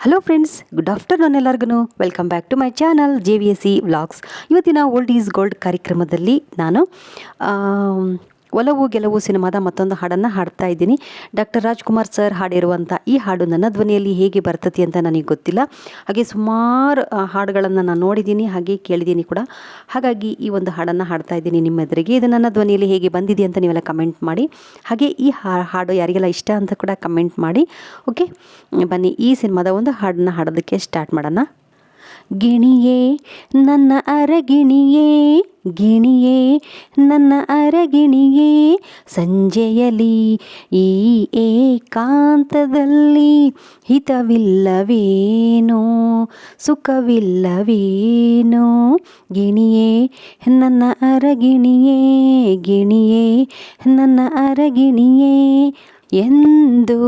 Hello friends good afternoon ಎಲ್ಲರಿಗೂ welcome back to my channel J V S C vlogs ಇವತ್ತಿನ old is gold ಕಾರ್ಯಕ್ರಮದಲ್ಲಿ ನಾನು ಒಲವು, ಗೆಲುವು ಸಿನಿಮಾದ ಮತ್ತೊಂದು ಹಾಡನ್ನು ಹಾಡ್ತಾ ಇದ್ದೀನಿ. ಡಾಕ್ಟರ್ ರಾಜ್ಕುಮಾರ್ ಸರ್ ಹಾಡಿರುವಂಥ ಈ ಹಾಡು ನನ್ನ ಧ್ವನಿಯಲ್ಲಿ ಹೇಗೆ ಬರ್ತದೆ ಅಂತ ನನಗೆ ಗೊತ್ತಿಲ್ಲ. ಹಾಗೆ ಸುಮಾರು ಹಾಡುಗಳನ್ನು ನಾನು ನೋಡಿದ್ದೀನಿ, ಹಾಗೆ ಕೇಳಿದ್ದೀನಿ ಕೂಡ. ಹಾಗಾಗಿ ಈ ಒಂದು ಹಾಡನ್ನು ಹಾಡ್ತಾ ಇದ್ದೀನಿ ನಿಮ್ಮ ಎದುರಿಗೆ ಇದು ನನ್ನ ಧ್ವನಿಯಲ್ಲಿ ಹೇಗೆ ಬಂದಿದೆ ಅಂತ ನೀವೆಲ್ಲ ಕಮೆಂಟ್ ಮಾಡಿ. ಹಾಗೆ ಈ ಹಾಡು ಯಾರಿಗೆಲ್ಲ ಇಷ್ಟ ಅಂತ ಕೂಡ ಕಮೆಂಟ್ ಮಾಡಿ. ಓಕೆ? ಬನ್ನಿ, ಈ ಸಿನಿಮಾದ ಒಂದು ಹಾಡನ್ನು ಹಾಡೋದಕ್ಕೆ ಸ್ಟಾರ್ಟ್ ಮಾಡೋಣ. ಗಿಣಿಯೇ, ನನ್ನ ಅರಗಿಣಿಯೇ, ಗಿಣಿಯೇ, ನನ್ನ ಅರಗಿಣಿಯೇ ಸಂಜೆಯಲಿ ಈ ಏಕಾಂತದಲ್ಲಿ ಹಿತವಿಲ್ಲವೇನೋ, ಸುಖವಿಲ್ಲವೇನೋ, ಗಿಣಿಯೇ, ನನ್ನ ಅರಗಿಣಿಯೇ, ಗಿಣಿಯೇ, ನನ್ನ ಅರಗಿಣಿಯೇ ಎಂದು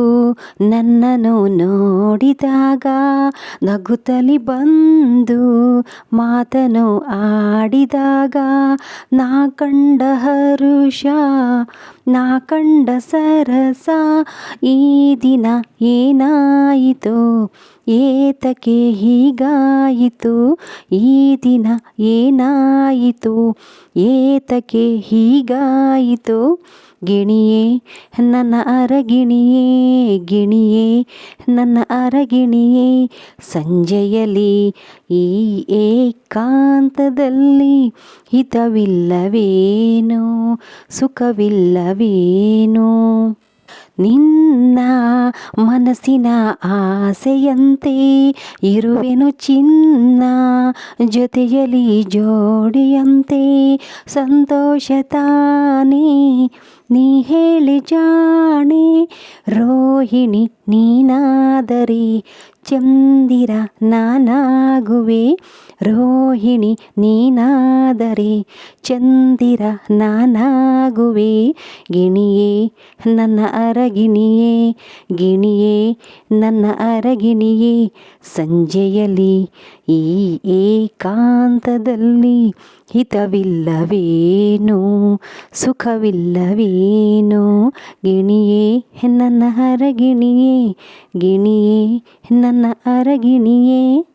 ನನ್ನನ್ನು ನೋಡಿದಾಗ ನಗುತ್ತಲಿ ಬಂದು ಮಾತನು ಆಡಿದಾಗ, ನಾ ಕಂಡ ಹರುಷ, ನಾ ಕಂಡ ಸರಸ, ಈ ದಿನ ಏನಾಯಿತು? ಏತಕ್ಕೆ ಹೀಗಾಯಿತು? ಈ ದಿನ ಏನಾಯಿತು? ಏತಕ್ಕೆ ಹೀಗಾಯಿತು? ಗಿಣಿಯೇ, ನನ್ನ ಅರಗಿಣಿಯೇ, ಗಿಣಿಯೇ ನನ್ನ ಅರಗಿಣಿಯೇ ಸಂಜೆಯಲಿ ಈ ಏಕಾಂತದಲ್ಲಿ ಹಿತವಿಲ್ಲವೇನು, ಸುಖವಿಲ್ಲವೇನೋ? ನಿನ್ನ ಮನಸ್ಸಿನ ಆಸೆಯಂತೆ ಇರುವೆನು ಚಿನ್ನ ಜೊತೆಯಲಿ ಜೋಡಿಯಂತೆ ಸಂತೋಷ ತಾನೇ, ನೀ ಹೇಳಿ ಜಾಣೆ ರೋಹಿಣಿ ನೀನಾದರೆ ಚಂದಿರ ನಾನಾಗುವೆ. ರೋಹಿಣಿ, ನೀನಾದರೆ ಚಂದಿರ ನಾನಾಗುವೆ. ಗಿಣಿಯೇ, ನನ್ನ ಅರಗಿಣಿಯೇ. ಗಿಣಿಯೇ, ನನ್ನ ಅರಗಿಣಿಯೇ. ಸಂಜೆಯಲ್ಲಿ ಈ ಏಕಾಂತದಲ್ಲಿ ಹಿತವಿಲ್ಲವೇನು? ಸುಖವಿಲ್ಲವೇನೋ? ಗಿಣಿಯೇ, ನನ್ನ ಅರಗಿಣಿಯೇ ಗಿಣಿಯೇ ನನ್ನ ಅರಗಿಣಿಯೇ.